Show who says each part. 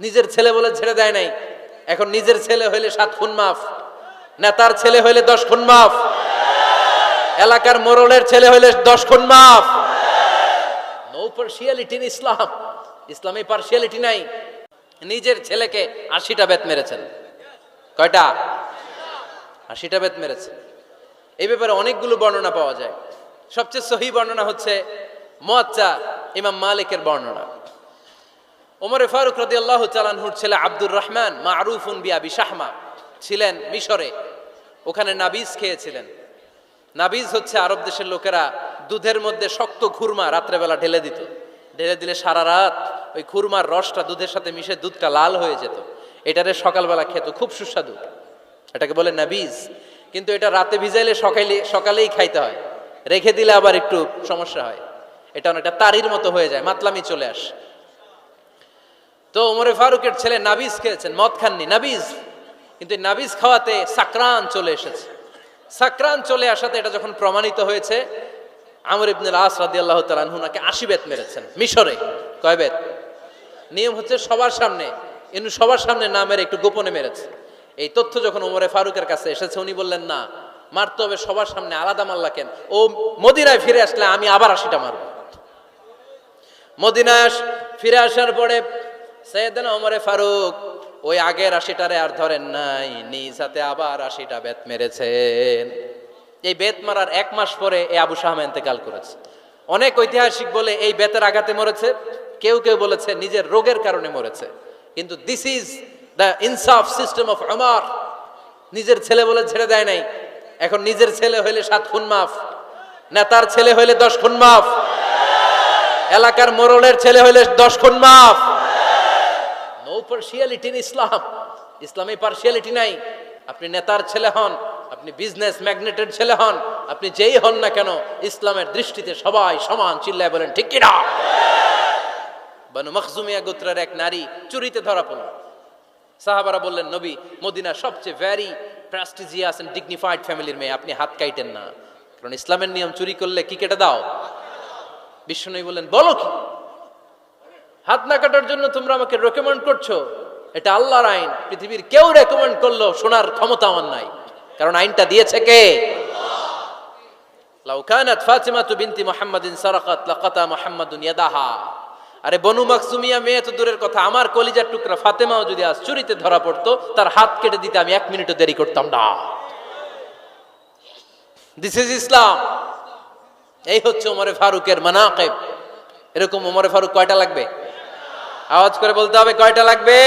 Speaker 1: নিজের ছেলে বলে ছেড়ে দেয় নাই। এখন নিজের ছেলে হইলে সাত খুন মাফ, নেতার ছেলে হইলে দশ খুন মাফ, এলাকার মোরলের ছেলে হইলে দশ খুন মাফ। নো পার্সিয়ালিটি ইন ইসলাম ইসলামে পার্সিয়ালিটি নাই। নিজের ছেলেকে আশিটা বেত মেরেছেন। কয়টা? আশিটা বেত মেরেছে এই ব্যাপারে অনেকগুলো বর্ণনা পাওয়া যায়। সবচেয়ে সহি বর্ণনা হচ্ছে মোয়াচ্চা ইমাম মালিকের বর্ণনা। ওমরে ফারুক রদি আল্লাহ চালানহুর ছেলে আব্দুর রহমান মা মারুফুন বিয়াবি শাহমা ছিলেন মিশরে। ওখানে নাবিজ খেয়েছিলেন। নাবিজ হচ্ছে আরব দেশের লোকেরা দুধের মধ্যে শক্ত খুরমা রাত্রেবেলা ঢেলে দিত। ঢেলে দিলে সারা রাত ওই খুরমার রসটা দুধের সাথে মিশে দুধটা লাল হয়ে যেত। এটারে সকালবেলা খেত, খুব সুস্বাদু। এটাকে বলে নাবিজ। কিন্তু এটা রাতে ভিজাইলে সকালে সকালেই খাইতে হয়। রেখে দিলে আবার একটু সমস্যা হয়। এটা অনেকটা তারির মতো হয়ে যায়, মাতলামি চলে আসে। তো ওমরে ফারুকের ছেলে নাবিজ খেয়েছেন, মদ খাননি নাবিজ কিন্তু নাবিজ খাওয়াতে সাকরান চলে এসেছে। সাকরান চলে আসাতে এটা যখন প্রমাণিত হয়েছে, আমর ইবনুল আস রাদি আল্লাহ তালানহুনাকে আশি বেত মেরেছেন, মিশরে। কয় বেত? নিয়ম হচ্ছে সবার সামনে ইনু সবার সামনে না মেরে একটু গোপনে মেরেছে। এই তথ্য যখন ওমরে ফারুকের কাছে এসেছে, উনি বললেন, না, মারতে হবে সবার সামনে, আলাদা মাল্লা কেন? ও মদিনায় ফিরে আসলে আমি আবার আশিটা মারব। মদিনায় ফিরে আসার পরে সৈয়দনা ওমরে ফারুক, ওই আগের আশিটারে আর ধরেন নাই, নিজ হাতে আবার আশিটা বেত মেরেছেন। এই বেত মারার এক মাস পরে এই আবু শাহম এতেকাল করেছে। অনেক ঐতিহাসিক বলে এই বেতের আঘাতে মরেছে, কেউ কেউ বলেছে নিজের রোগের কারণে মরেছে। কিন্তু this is the insaf system of আমার নিজের ছেলে বলে ছেড়ে দেয় নাই। এখন নিজের ছেলে হইলে সাত খুন মাফ, নেতার ছেলে হইলে দশ খুন মাফ। এলাকার মোরলের ছেলে হইলে দশ খুন মাফ। নো পার্সিয়ালিটি ইন ইসলাম ইসলামে পার্সিয়ালিটি নাই। আপনি নেতার ছেলে হন, আপনি বিজনেস ম্যাগনেটের ছেলে হন, আপনি যেই হন না কেন, ইসলামের দৃষ্টিতে সবাই সমান চিল্লায় বলেন, ঠিক কিনা? বানু মখজুমিয়া গোত্রের এক নারী চুরিতে ধরা পড়ল। সাহাবারা বললেন, নবী, মদিনা সবচেয়ে ভ্যারি প্রেস্টিজিয়াস এন্ড ডিগনিফাইড ফ্যামিলির মেয়ে, আপনি হাত কাইটেন না। কারণ ইসলামের নিয়ম চুরি করলে কি কেটে দাও? বিষ্ণু বললেন, বলো কি? হাত না কাটার জন্য তোমরা আমাকে রেকমেন্ড করছ, এটা আল্লাহর আইন। পৃথিবীর কেউ রেকমেন্ড করল শোনার ক্ষমতা আমার নাই। কারণ আইনটা দিয়েছে কে? লাউ কানাত ফাতিমাতু বিনতি মুহাম্মাদিন সারাকাত, লাকাতা মুহাম্মাদুন ইয়াদাহা। আরে বনু মাকসুমিয়া মেয়ে তো দূরের কথা, আমার কলিজার টুকরা ফাতেমাও যদি আজ চুরিতে ধরা পড়তো, তার হাত কেটে দিতে আমি এক মিনিটও দেরি করতাম না। দিস ইজ ইসলাম এই হচ্ছে ওমরে ফারুকের মানাকেব। এরকম ওমরে ফারুক কয়টা লাগবে? আওয়াজ করে বলতে হবে কয়টা লাগবে?